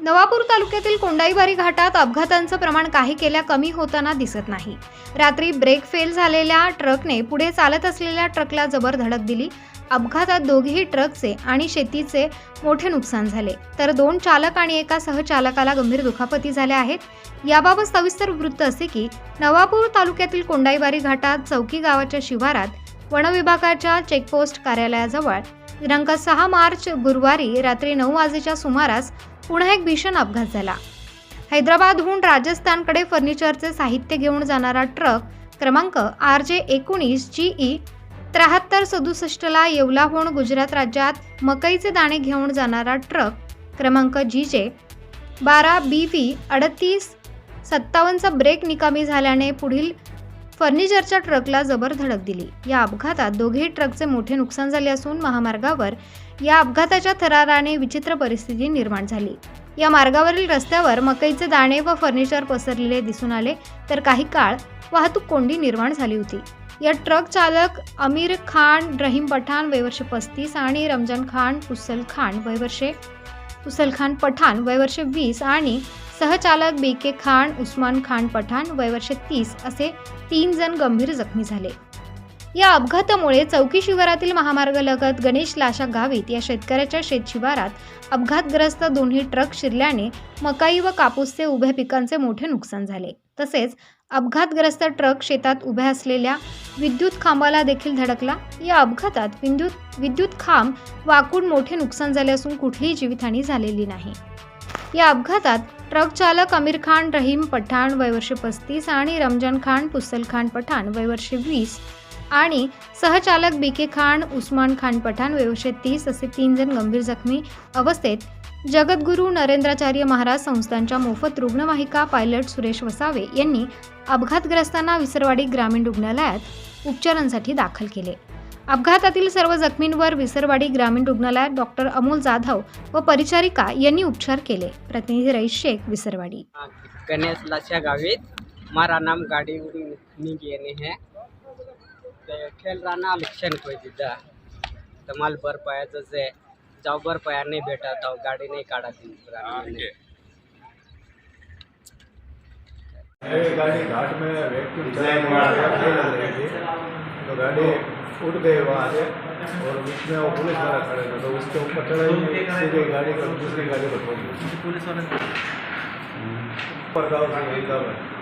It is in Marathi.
नवापूर तालुक्यातील कोंडाईबारी घाटात अपघातांचं प्रमाण काही केल्या कमी होताना दिसत नाही. रात्री ब्रेक फेल झालेल्या ट्रकने पुढे चालत असलेल्या ट्रकला जबर धडक दिली. अपघातात दोघेही ट्रकचे आणि शेतीचे मोठे नुकसान झाले. तर दोन चालक आणि एका सहचालकाला गंभीर दुखापती झाल्या आहेत. याबाबत सविस्तर वृत्त असे की नवापूर तालुक्यातील कोंडाईबारी घाटात चौकी गावाच्या शिवारात वनविभागाच्या चेकपोस्ट कार्यालयाजवळ दिनांक सहा मार्च गुरुवारी रात्री नऊ वाजेच्या सुमारास पुन्हा एक भीषण अपघात झाला. हैदराबादहून राजस्थानकडे फर्निचरचे साहित्य घेऊन जाणारा ट्रक क्रमांक आर जे एकोणीस जी ई त्र्याहत्तर सदुसष्टला येवलाहून गुजरात राज्यात मकईचे दाणे घेऊन जाणारा ट्रक क्रमांक जी जे बारा बी व्ही अडतीस सत्तावन्नचा ब्रेक निकामी झाल्याने पुढील फर्निचरच्या ट्रकला जबर धडक दिली. या अपघातात दोघेही ट्रकचे मोठे नुकसान झाले असून महामार्गावर या अपघाताच्या थराराने विचित्र परिस्थिती निर्माण झाली. या मार्गावरील रस्त्यावर मकईचे दाणे व फर्निचर पसरलेले दिसून आले तर काही काळ वाहतूक कोंडी निर्माण झाली होती. या ट्रक चालक अमीर खान रहीम पठाण वयवर्षे पस्तीस आणि रमजान खान उसल खान वयवर्षे तुसलखान खान पठाण वयवर्ष वीस आणि सहचालक बी के खान उस्मान खान पठाण वयवर्ष तीस असे तीन जण गंभीर जखमी झाले. या अपघातामुळे चौकी शिवारातील महामार्गालगत गणेश लाशा गावीत या शेतकऱ्याच्या शेतशिवारात अपघातग्रस्त दोन्ही ट्रक शिरल्याने मकाई व कापूसचे उभ्या पिकांचे मोठे नुकसान झाले. तसेच अपघातग्रस्त ट्रक शेतात उभ्या असलेल्या विद्युत खांबाला देखील धडकला. या अपघातात विद्युत विद्युत खांब वाकून मोठे नुकसान झाले असून कुठलीही जीवितहानी झालेली नाही. या अपघातात ट्रक चालक अमीर खान रहीम पठाण वयवर्षे पस्तीस आणि रमजान खान पुसल खान पठाण वयवर्षे वीस आणि सहचालक बी के खान उस्मान खान पठाण वयवर्षे तीस असे तीन जण गंभीर जखमी अवस्थेत जगद्गुरू नरेंद्राचार्य महाराज संस्थांच्या मोफत रुग्णवाहिका पायलट सुरेश वसावे यांनी अपघातग्रस्तांना विसरवाडी ग्रामीण रुग्णालयात उपचारांसाठी दाखल केले. अपघातातील सर्व जखमींवर विसरवाडी ग्रामीण रुग्णालयात डॉक्टर अमोल जाधव व परिचारिका यांनी उपचार केले. प्रतिनिधी रईस शेख विसरवाडी. गणेश लाशा मारा नाम गाड़ी निगेने है. खेळ राणा लक्षण कोई दिदा तमाल बर पाया जसे जाऊ बर पाया नहीं बैठा था गाड़ी नहीं काटा थी। पुरानी गाड़ी घाट में थी तो गाड़ी उठ गई वहाँ से और बीच में वो पुलिस वाला खड़े थे तो उसके ऊपर चढ़ाई सीधे गाड़ी को दूसरी गाड़ी को ठोक दी पुलिस वाले। ऊपर गाँव से वही गाँव है